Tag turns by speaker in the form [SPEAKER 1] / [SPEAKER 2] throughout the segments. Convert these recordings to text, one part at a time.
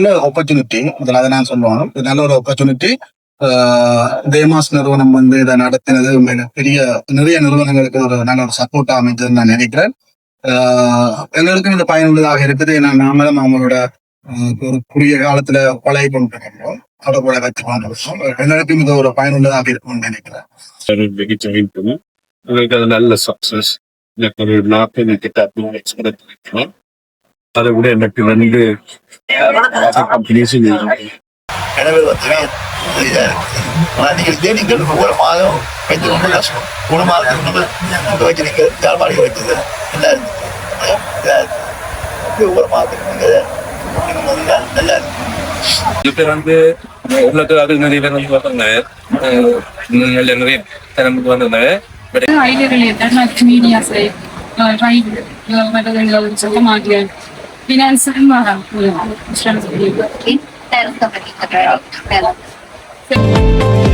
[SPEAKER 1] நல்ல ஆப்பர்ச்சுனிட்டி முதல்ல அதை நான் சொல்லுவாங்க இது நல்ல ஒரு ஆப்பர்ச்சுனிட்டி தேமாஸ் நிறுவனம் வந்து இதை நடத்தினது பெரிய நிறைய நிறுவனங்களுக்கு ஒரு நல்ல ஒரு சப்போர்ட் அமைஞ்சதுன்னு நான் நினைக்கிறேன். ஆஹ் எங்களுக்கும் இது பயனுள்ளதாக இருக்குது. ஏன்னா நாமளும் அவங்களோட ஒரு குறுகிய காலத்துல பழைய கொண்டு இருக்கோம் அதோட கூட வச்சு கொண்டிருக்கோம் எங்களுக்கும் இது ஒரு பயனுள்ளதாக இருக்கும்னு நினைக்கிறேன்.
[SPEAKER 2] அது நல்ல சக்சஸ் எனக்கு ஒரு நாற்பது கிட்ட எக்ஸ்பெக்ட் அதை விட எனக்கு ரெண்டு கம்பெனிஸ்
[SPEAKER 3] எனவே வந்து ஆனால் நீங்கள் இதே நீங்கள் ஒவ்வொரு மாதம் வைத்து கொண்டு கஷ்டம் வச்சு நீங்கள் வைத்தது ஒவ்வொரு மாதத்துக்கு நீங்கள் நல்லா
[SPEAKER 2] வந்து அது நிறைய வந்து நிறைய திறமைக்கு வந்திருந்தாங்க
[SPEAKER 4] uh,
[SPEAKER 5] finansama. Yeah. Pero sa pagkakaraw. Pero.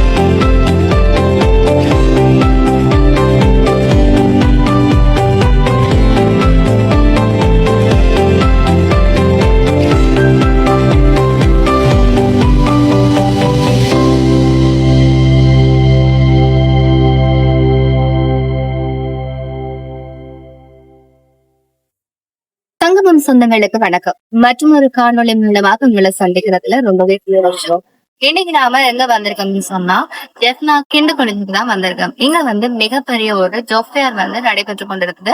[SPEAKER 5] சொந்தங்களுக்கு வணக்கம். மற்றும் ஒரு காணொலி மூலமாக உங்களை சந்திக்கிறதுல ரொம்பவே சந்தோஷம். இன்னைக்கு நாம எங்க வந்திருக்கோம்னு சொன்னா ஜெஃப்னா கிண்டு கொழுந்துக்கு தான் வந்திருக்கோம். இங்க வந்து மிகப்பெரிய ஒரு ஜோஃபியார் வந்து நடைபெற்று கொண்டிருக்குது.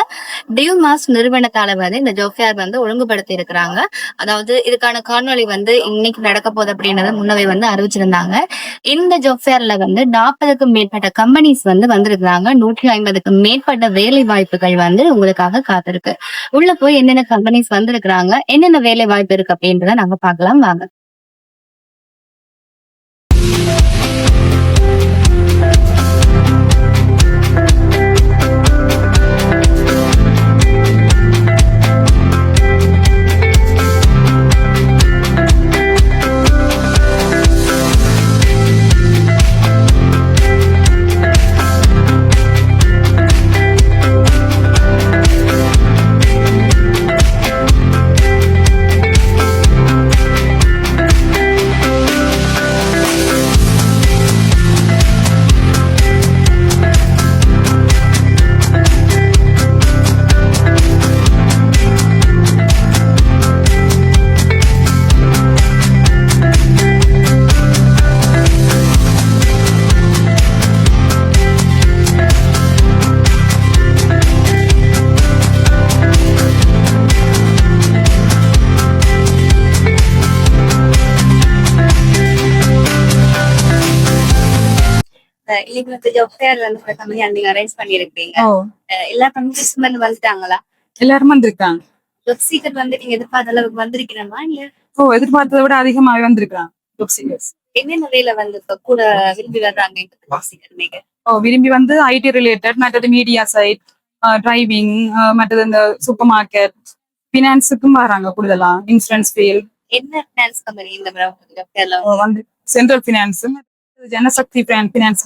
[SPEAKER 5] டியூ மாஸ் நிறுவனத்தால வந்து இந்த ஜோஃபியார் வந்து ஒழுங்குபடுத்தி இருக்கிறாங்க. அதாவது இதுக்கான காணொளி வந்து இன்னைக்கு நடக்க போகுது அப்படின்றத முன்னவே வந்து அறிவிச்சிருந்தாங்க. இந்த ஜோஃபியார்ல வந்து நாற்பதுக்கும் மேற்பட்ட கம்பெனிஸ் வந்து வந்திருக்கிறாங்க. நூற்றி ஐம்பதுக்கும் மேற்பட்ட வேலை வாய்ப்புகள் வந்து உங்களுக்காக காத்திருக்கு. உள்ள போய் என்னென்ன கம்பெனிஸ் வந்திருக்கிறாங்க என்னென்ன வேலை வாய்ப்பு இருக்கு அப்படின்றத நாங்க பார்க்கலாம். வாங்க. இன்னைக்கு வந்து ஜாப் ஃபேர் வந்து கம்பெனி நீங்க அரேஞ்ச் பண்ணிருக்கீங்க. எல்லா கம்பெனிஸும் வந்து வந்துட்டாங்களா?
[SPEAKER 6] எல்லாரும் வந்திருக்காங்க.
[SPEAKER 5] ஜாப் சீக்கிரம் வந்து நீங்க எதிர்பார்த்த அளவுக்கு வந்திருக்கிறோமா இல்ல?
[SPEAKER 6] ஓ எதிர்பார்த்ததை விட அதிகமாவே வந்திருக்காங்க ஜாப் சீக்கர்ஸ்
[SPEAKER 5] என்னென்ன வேலை வந்து கூட விரும்பி வர்றாங்க ஜாப் சீக்கர் நீங்க?
[SPEAKER 6] ஓ விரும்பி வந்து ஐடி ரிலேட்டட் மற்றது மீடியா சைட் டிரைவிங் மற்றது இந்த சூப்பர் மார்க்கெட் ஃபினான்ஸுக்கும் வராங்க கூடுதலா இன்சூரன்ஸ் ஃபீல்ட்
[SPEAKER 5] என்ன ஃபினான்ஸ் கம்பெனி இந்த ஃபேர்ல
[SPEAKER 6] வந்து சென்ட்ரல் ஃபினான்ஸ் ஜனசக்தி ஃபினான்ஸ்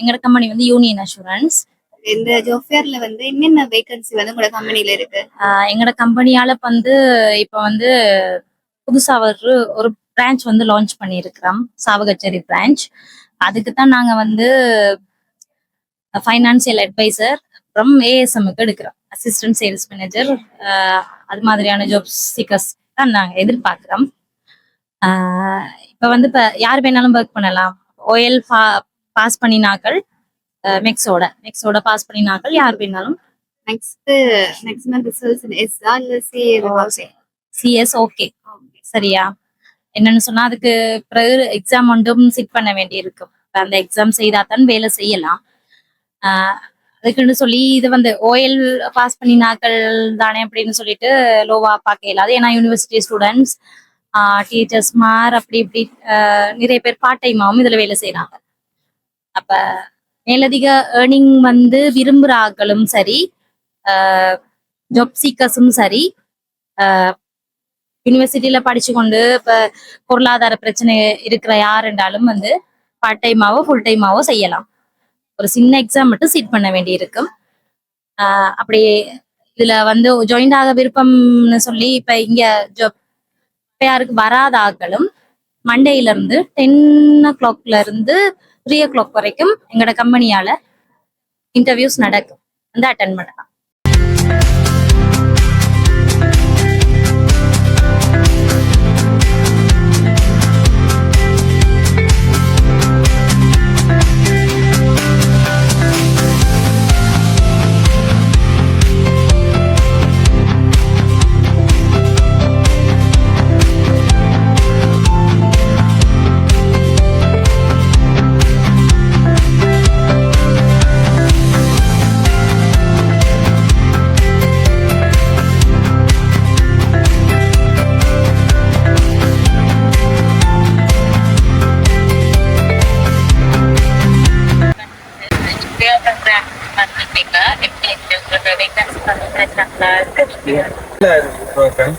[SPEAKER 7] எங்களோட கம்பெனி வந்து யூனியன் அஷூரன்ஸ்
[SPEAKER 5] இந்த ஜாப் ஃபேர்ல வந்து என்னென்ன வேகன்சி வந்து உங்களோட கம்பெனில இருக்கு?
[SPEAKER 7] எங்களோட கம்பெனியால வந்து இப்போ வந்து புதுசா ஒரு ஒரு பிரான்ச் வந்து லான்ச் பண்ணியிருக்கிறோம். சாவகச்சேரி பிரான்ச் அதுக்கு தான் நாங்க வந்து ஃபைனான்சியல் அட்வைசர் அப்புறம் ஏஎஸ்எம்க்கு எடுக்கிறோம். அசிஸ்டன்ட் சேல்ஸ் மேனேஜர் அது மாதிரியான ஜாப் சீக்கர்ஸ் தான் நாங்க எதிர்பார்க்கிறோம். இப்போ வந்து இப்போ யார் வேணாலும் ஒர்க் பண்ணலாம். ஓஎல் பாஸ் பண்ணினாக்கள் மெக்ஸோட மெக்ஸோட பாஸ் பண்ணினாக்கள் யார் வேணாலும்.
[SPEAKER 5] Next next month results S இல்ல சி
[SPEAKER 7] சிஎஸ் ஓகே சரியா? என்னன்னு சொன்னா அதுக்கு பிறகு எக்ஸாம் ஒன்றும் சிட் பண்ண வேண்டி இருக்கும் அந்த எக்ஸாம் செய்தா தான் வேலை செய்யலாம். அதுக்குன்னு சொல்லி இது வந்து ஓஎல் பாஸ் பண்ணினாக்கள் தானே அப்படின்னு சொல்லிட்டு லோவா பார்க்க இயலாது. ஏன்னா யூனிவர்சிட்டி ஸ்டூடெண்ட்ஸ் டீச்சர்ஸ் மார் அப்படி இப்படி ஆஹ் நிறைய பேர் பார்ட் டைமாவும் இதுல வேலை செய்யறாங்க அப்ப மேலதிக ஏர்னிங் வந்து விரும்புகிற ஆட்களும் சரி ஜாப் சீக்கர்ஸும் சரி யூனிவர்சிட்டியில படிச்சு கொண்டு இப்போ பொருளாதார பிரச்சனை இருக்கிற யார் என்றாலும் வந்து பார்ட் டைமாவோ ஃபுல் டைமாவோ செய்யலாம். ஒரு சின்ன எக்ஸாம் மட்டும் சீட் பண்ண வேண்டி இருக்கும் அப்படி இதுல வந்து ஜாயின் ஆக விருப்பம்னு சொல்லி இப்ப இங்க ஜாப் யாருக்கு வராத ஆக்களும் மண்டேல இருந்து டென் ஓ கிளாக்ல இருந்து த்ரீ ஓ கிளாக் வரைக்கும் எங்களோட கம்பெனியால இன்டர்வியூஸ் நடக்கும். வந்து அட்டன் பண்ணலாம்.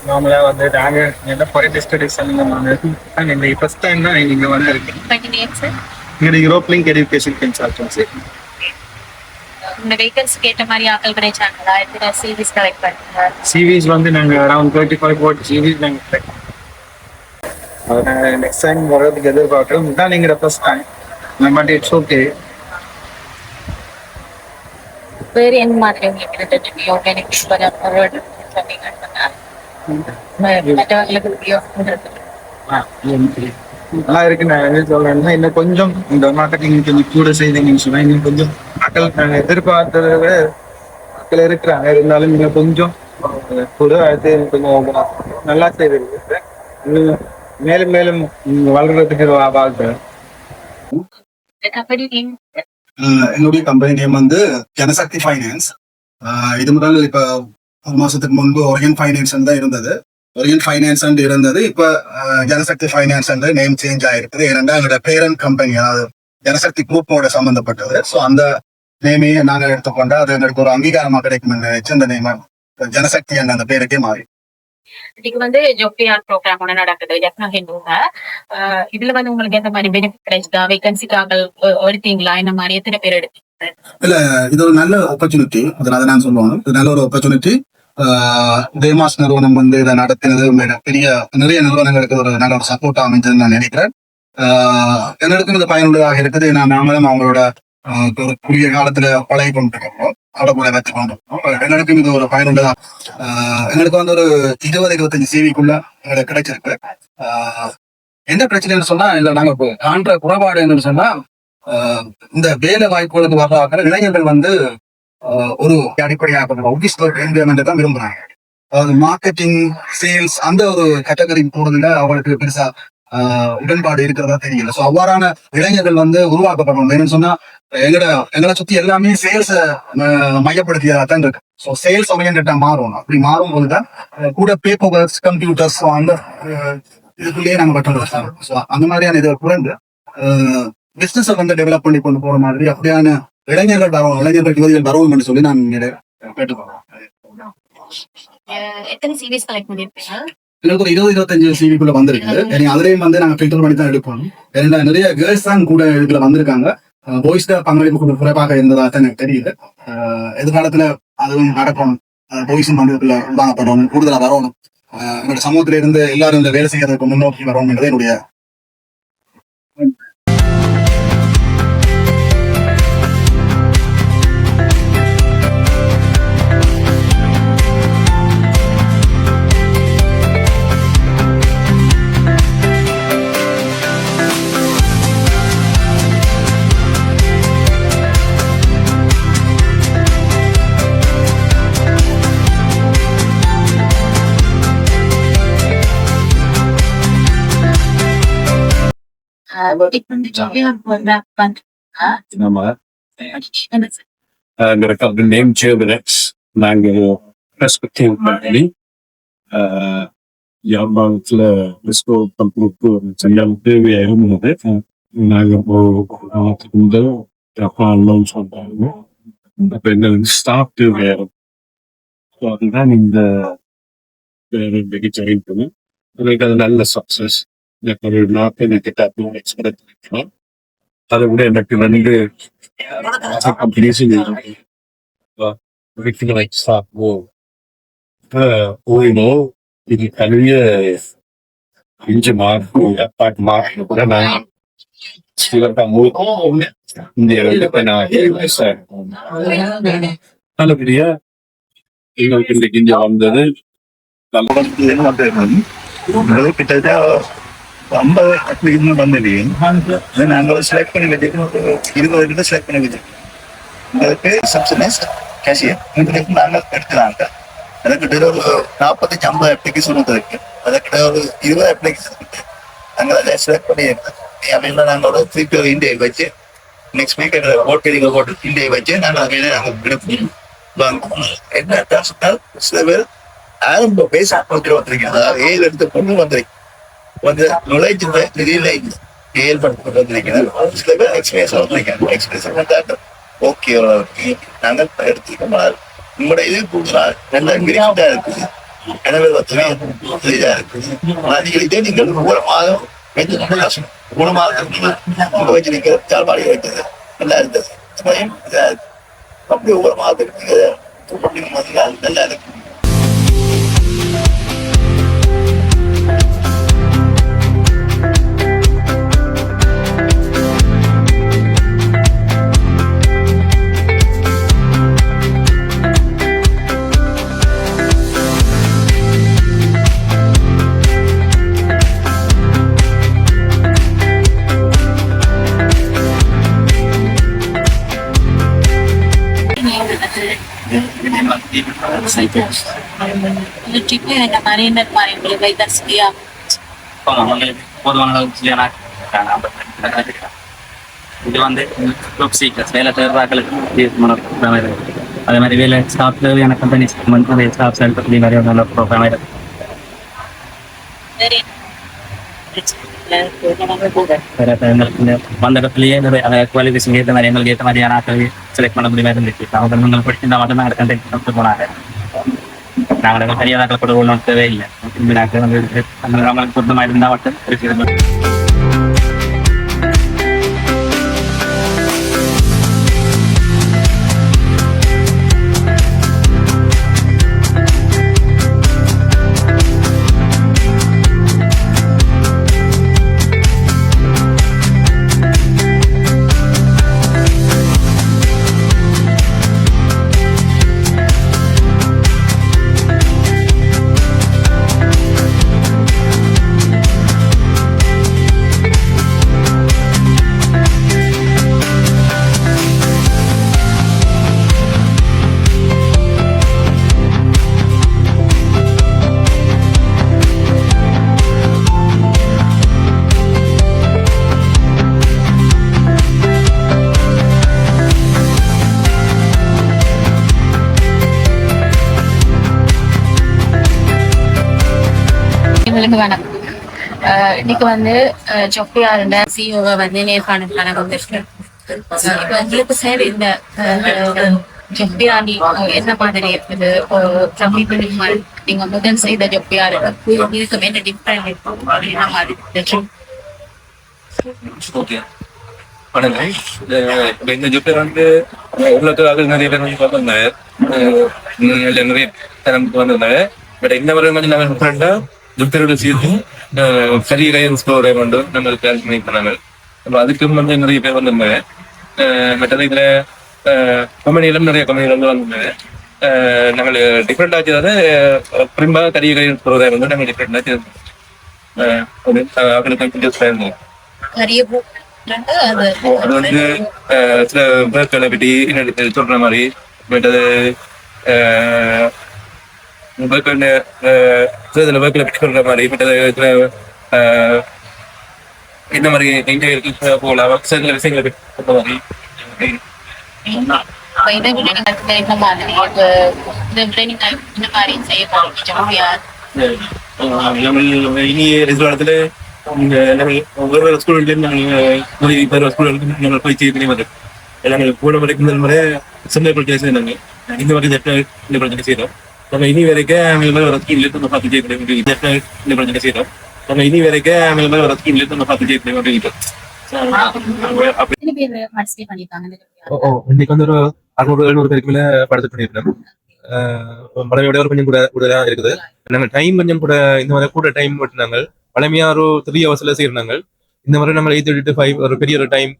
[SPEAKER 8] நார்மலா வந்து நாங்க என்ன ஃபாரின் ஸ்டடிஸ் இந்த ஃபர்ஸ்ட் டைம் தான் இங்க வந்திருக்கேன் இங்க யூரோப் லிங்க் எஜுகேஷன் கன்சல்டன்சி
[SPEAKER 9] இந்த வேகன்ஸ்க்கு ஏற்ற மாதிரி ஆட்கள் கிடைச்சாங்களா எத்தனை சிவிஸ் கலெக்ட் பண்ணுங்க
[SPEAKER 8] சிவிஸ் வந்து நாங்க around thirty five forty CVs பண்ணோம். நெக்ஸ்ட் டைம் வர்றதுக்கு எதிர்பார்க்குறோம் first time but it's okay
[SPEAKER 9] வேறு என்ன மாதிரி உங்களுக்கு சொன்னீங்கன்னா மற்றவங்களுக்கு
[SPEAKER 8] நல்லா இருக்கு. நான் என்ன சொல்றேன்னா இன்னும் கொஞ்சம் இந்த மார்க்கெட்டிங் கொஞ்சம் கூட செய்தீங்கன்னு சொன்னா இன்னும் கொஞ்சம் மக்கள் நாங்க எதிர்பார்த்ததை விட மக்கள் இருக்கிறாங்க. இருந்தாலும் இன்னும் கொஞ்சம் கூட அது கொஞ்சம் நல்லா செய்திருக்கு. மேலும் மேலும் வளர்றதுக்கு வா-
[SPEAKER 1] என்னுடைய கம்பெனி நேம் வந்து ஜனசக்தி ஃபைனான்ஸ் இது முதல் இப்போ ஒரு மாசத்துக்கு முன்பு ஒரியன் ஃபைனான்ஸ் தான் இருந்தது. ஒரியன் ஃபைனான்ஸ் இருந்தது. இப்போ ஜனசக்தி ஃபைனான்ஸ் நேம் சேஞ்ச் ஆயிருக்குது. ஏனென்றால் எங்களோட பேரண்ட் கம்பெனி அதாவது ஜனசக்தி குரூப்போட சம்மந்தப்பட்டது ஸோ அந்த நேமையே நாங்கள் எடுத்துக்கொண்டா அது எங்களுக்கு ஒரு அங்கீகாரமாக கிடைக்கும் நினைச்சு அந்த நேம் ஜனசக்தி என்ற அந்த பேருக்கே மாறி.
[SPEAKER 9] இன்னைக்கு வந்து ஜோபிஆர் ப்ரோக்ராம் ஒன்று நடக்குது ஜப்னா இதுல வந்து உங்களுக்கு எந்த மாதிரி பெனிஃபிட் கிடைச்சதா? வேகன்சிக்காக எடுத்தீங்களா? இந்த மாதிரி எத்தனை பேர் எடுத்தீங்க?
[SPEAKER 1] இல்ல இது ஒரு நல்ல ஆப்பர்ச்சுனிட்டி அதனால நான் சொல்லுவாங்க இது நல்ல ஒரு ஆப்பர்ச்சுனிட்டி தேமாஸ் நிறுவனம் வந்து இதை நடத்தினது. பெரிய நிறைய நிறுவனங்களுக்கு ஒரு நல்ல ஒரு சப்போர்ட் அமைஞ்சதுன்னு நான் நினைக்கிறேன். ஆஹ் இது பயனுள்ளதாக இருக்குது. ஏன்னா நாமளும் அவங்களோட குறுகிய காலத்துல பழகி கொண்டிருக்கோம் அவட வச்சு கொண்டிருக்கோம் எங்களுக்கும் இது ஒரு பயனுள்ளதா ஆஹ் எங்களுக்கு வந்து ஒரு இருபது இருபத்தஞ்சு சிவிக்குள்ள எங்களுக்கு கிடைச்சிருக்கு. ஆஹ் என்ன பிரச்சனைன்னு சொன்னா இல்ல நாங்க காண்ற குறைபாடு என்னன்னு சொன்னா ஆஹ் இந்த வேலை வாய்ப்புகளுக்கு வர்றாங்க இளைஞர்கள் வந்து ஒரு அடிப்படையாக ஆபீஸ் என்விரான்மெண்ட் தான் விரும்புறாங்க. அதாவது மார்க்கெட்டிங் சேல்ஸ் அந்த ஒரு கேட்டகரி போறதுல அவங்களுக்கு பெருசா ஆஹ் உடன்பாடு இருக்கிறதா தெரியல. சோ அவ்வாறான இளைஞர்கள் வந்து உருவாக்கப்படணும். என்னன்னு சொன்னா எங்கட எங்களை சுத்தி எல்லாமே சேல்ஸ் மையப்படுத்தியதா தான் இருக்கு. ஸோ சேல்ஸ் ஓரியன்டா மாறும் அப்படி மாறும் போதுதான் கூட பேப்பர் ஒர்க்ஸ் கம்ப்யூட்டர்ஸ் அந்த இதுக்குள்ளேயே நாங்க பட்டம் ஸோ அந்த மாதிரியான இதை குறைந்து பிசினஸ் வந்து டெவலப் பண்ணி கொண்டு போற மாதிரி அப்படியான இளைஞர்கள் வரும் இளைஞர்கள் யுவதிகள் வரவும் சொல்லி நான் இங்க கேட்டுக்கோங்க
[SPEAKER 9] எத்தனை சிவிஸ் கலெக்ட் பண்ணிருப்பீங்க
[SPEAKER 1] எங்களுக்கு ஒரு இருபது இருபத்தஞ்சு சிவிக்குள்ள வந்திருக்கு. அதுலயும் வந்து நாங்க ஃபில்டர் பண்ணி தான் எடுக்கணும் ஏன்னா நிறைய கேர்ள்ஸ் தான் கூட இதுல வந்திருக்காங்க. பாய்ஸ் பங்களிப்பு கொஞ்சம் குறைவாக இருந்ததா தான் எனக்கு தெரியுது எதிர்காலத்துல அதுவும் நடக்கணும் பாய்ஸும் பங்களிப்புல உண்டாகப்படணும் கூடுதலா வரணும் என்னோட சமூகத்தில இருந்து எல்லாரும் இந்த வேலை செய்யறதுக்கு முன்னோக்கி வரணும் என்றது என்னுடைய
[SPEAKER 9] என்ன
[SPEAKER 2] எங்களோட கம்பெனி நேம் ஜேபினெக்ஸ் நாங்க பெர்ஸ்பெக்டிவ் கம்பெனி யாழ்ப்பாணத்துல பெஸ்கோ கம்பெனிக்கு சின்ன தேவையாக இருந்தது நாங்க இப்போ முதல் ஜப்பான் லோன் சொல்றாங்க அப்ப எங்களுக்கு ஸ்டாஃப் தேவையாக ஸோ அதுதான் இந்த வேறு மிக ஜாயின் பண்ணும் எனக்கு அது நல்ல சக்சஸ் எனக்கு ஒரு நாற்பது கிட்ட எக்ஸ்பெக்ட் பண்ணிக்கலாம் அதை விட எனக்கு ரெண்டு கம்பெனிஸும் வீட்டுக்கு like stop war. இது கல்விய அஞ்சு மார்க் எப்பாட் மார்க் கூட நான் நல்லபடியா எங்களுக்கு இந்த கிஞ்ச வந்தது.
[SPEAKER 3] இதுன்னு கிட்டத்தட்ட ஐம்பது அப்ளிகேஷன் வந்துருக்கு அது நாங்கள் செலக்ட் பண்ணி வச்சிருக்கோம் இருபது கிட்ட செலக்ட் பண்ணி வச்சிருக்கோம் அதுக்கு சப்சிடைஸ் கேஷியர் இதுக்கு நாங்கள் எடுக்கிறாங்க அதுக்கிட்ட ஒரு நாற்பத்தஞ்சு ஐம்பது அப்ளிகேஷன் வந்துருக்கு அதுக்கிட்ட ஒரு இருபது அப்ளிகேஷன் இருக்கு நாங்கள் அதை செலக்ட் பண்ணி அப்படின்னா நாங்கள் ஒரு திருப்பி இண்டியை வச்சு நெக்ஸ்ட் வீக் ஓட்டு போட்டு இண்டியை வச்சு நாங்கள் அதை நாங்கள் எடுப்போம் என்ன சொன்னால் சில பேர் ஆரம்ப பேச ஆரம்பிக்கிற வந்திருக்கேன் அதாவது ஏழு எடுத்த பொண்ணு வந்திருக்கு வந்து நுழைஞ்சு திடீர்ல ஏற்படுத்தப்பட்டு நினைக்கிறேன். சில பேர் எக்ஸ்பீரியன்ஸ் நினைக்கிறேன். எக்ஸ்பீரியன்ஸ் வந்தாட்டு ஓகே நாங்கள் எடுத்துக்கோம் உங்களோட இது கூடுதலா நல்லா கிரீட்டா இருக்குது எனவே வசதியா இருக்குது ஆனால் நீங்கள் இதே நீங்கள் ஒவ்வொரு மாதம் வைத்து ரொம்ப கஷ்டம் மூணு மாதத்துக்கு வச்சு நிற்கிற சால்பாடி வைத்தது. நல்லா இருந்தது. இதா இருக்கு. அப்படி ஒவ்வொரு மாதத்துக்கு நீங்கள் நல்லா இருக்கு
[SPEAKER 9] ட்ரிப்பு இந்த மாதிரி இந்த மாதிரி உங்களுக்கு வைத்தரிசியா
[SPEAKER 10] போதுமான. இது வந்து குரூப் சீக்கர்ஸ் வேலை தேர்வாக்களுக்கு. அதே மாதிரி வேலை ஸ்டாஃப் தேவையான ஸ்டாஃப் மாதிரி ஒரு நல்ல ப்ரோக்ராம் எங்களுக்கு நிறைய குவாலிஃபிகேஷன் ஏற்ற மாதிரி எங்களுக்கு ஏற்ற மாதிரியான செலக்ட் பண்ண முடியாம இருந்துச்சு? அவங்க நீங்கள் படிச்சிருந்தா மட்டும் தான் கண்டெக்ட் பண்ணிட்டு போனாங்க. நாங்கள் எங்களுக்கு தெரியாத கூட ஒன்றும் தேவையில்லை இந்த நம்மளுக்கு இருந்தால் மட்டும் இருக்கு
[SPEAKER 9] எங்களுக்கு வணக்கம். இன்னைக்கு வந்து ஜொப்பியா இருந்த சிஓவை வந்து நேர்காணலுக்கான வந்திருக்கு அஹ் உங்களுக்கு சார் இந்த ஜொப்பியாண்டி என்ன மாதிரி இருக்குது? சமீபத்தில் நீங்க முதல் செய்த ஜொப்பியாரு இதுக்கு என்ன டிஃப்ரெண்ட் அப்படின்னா மாதிரி.
[SPEAKER 11] வணக்கம் இந்த ஜூப்பியர் வந்து உள்ளத்துக்காக நிறைய பேர் வந்து வந்திருந்தாங்க நிறைய தரம் வந்திருந்தாங்க பட் இந்த முறை வந்து நாங்கள் ஜூப்பியரோட சேர்த்து கரிய கையன்ஸ் ப்ரோக்ராம் வந்து நம்ம பிளான் பண்ணி பண்ணாங்க அப்ப அதுக்கும் வந்து நிறைய பேர் வந்திருந்தாங்க. மற்றது இதுல கம்பெனியிலும் நிறைய கம்பெனிகள் வந்து வந்திருந்தாங்க. நாங்கள் டிஃப்ரெண்ட் ஆச்சு. பிரிம்பா கரிய கையன்ஸ் ப்ரோக்ராம் வந்து நாங்கள் டிஃப்ரெண்ட் ஆச்சு. அவங்களுக்கு
[SPEAKER 9] இருக்கு. அது
[SPEAKER 11] வந்து சில பேர்களை பற்றி சொல்ற மாதிரி மற்றது பேர்கள் சில பேர்களை பற்றி சொல்ற மாதிரி அஹ், இந்த மாதிரி இன்டர்வியூ போகலாம் சில விஷயங்களை பற்றி சொல்ற மாதிரி.
[SPEAKER 9] இதை விட அடுத்த என்ன மாதிரி விட நீங்க என்ன மாதிரி செய்ய போறீங்க ஜொப்பியார்
[SPEAKER 11] அஹ், நம்ம இனி எதிர்காலத்துல இங்க நம்ம ஒரு ஒரு ஸ்கூல்ல நாங்கள் இப்போ ஸ்கூலுக்கு நாங்கள் போய் செய்ய முடியும் நாங்கள் கூட வரைக்கும் முறை சின்ன பிரச்சனை செய்யறாங்க இந்த மாதிரி ஜெட்ட இந்த பிரச்சனை செய்யறோம் நம்ம வரைக்கும் அவங்க மேல ஒரு ஸ்கீம்ல இருந்து நம்ம பார்த்து செய்ய முடியும் அப்படின்ட்டு அப்படி
[SPEAKER 9] எத்தனை பேர் பார்ட்டிசிபேட் பண்ணிருக்காங்க இந்த ஜொப்பியார்?
[SPEAKER 11] ஓ ஓ இன்னைக்கு வந்து ஒரு அறுநூறு எழுநூறு பேருக்கு மேல படத்து பண்ணியிருக்கோம் பழமையோட கொஞ்சம் கூட கூட இருக்குது நாங்கள் டைம் கொஞ்சம் கூட இந்த மாதிரி கூட டைம் விட்டுனாங்க பழமையா ஒரு த்ரீ ஹவர்ஸ்ல செய்யறாங்க இந்த மாதிரி நம்ம எயிட் டு ஃபைவ் ஒரு பெரிய ஒரு டைம்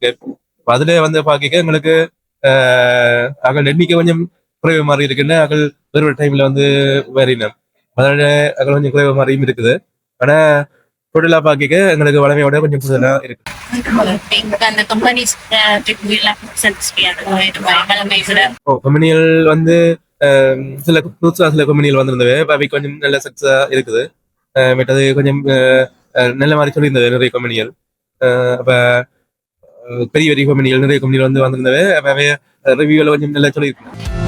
[SPEAKER 11] அதுல வந்து பாக்க எங்களுக்கு ஆஹ், அகல் எண்ணிக்கை கொஞ்சம் குறைவு மாதிரி இருக்குன்னு அகல் வேறு ஒரு டைம்ல வந்து வேறினோம் அதனால அகல் கொஞ்சம் குறைவு மாதிரியும் இருக்குது. ஆனா டோட்டலா பாக்கிக்க எங்களுக்கு வளமையோட கொஞ்சம் கூடுதலா இருக்கு. கம்பெனிகள் வந்து ஆஹ், சில புதுசா சில கம்பெனிகள் வந்திருந்தது. அவை கொஞ்சம் நல்ல சக்ஸா இருக்குது. ஆஹ், மற்றது கொஞ்சம் நல்ல மாதிரி சொல்லியிருந்தது நிறைய கம்பெனிகள் ஆஹ், அப்ப பெரிய பெரிய கம்பெனிகள் நிறைய கம்பெனிகள் வந்து வந்திருந்தவை அப்ப ரிவ்யூல கொஞ்சம் நல்லா சொல்லியிருக்கேன்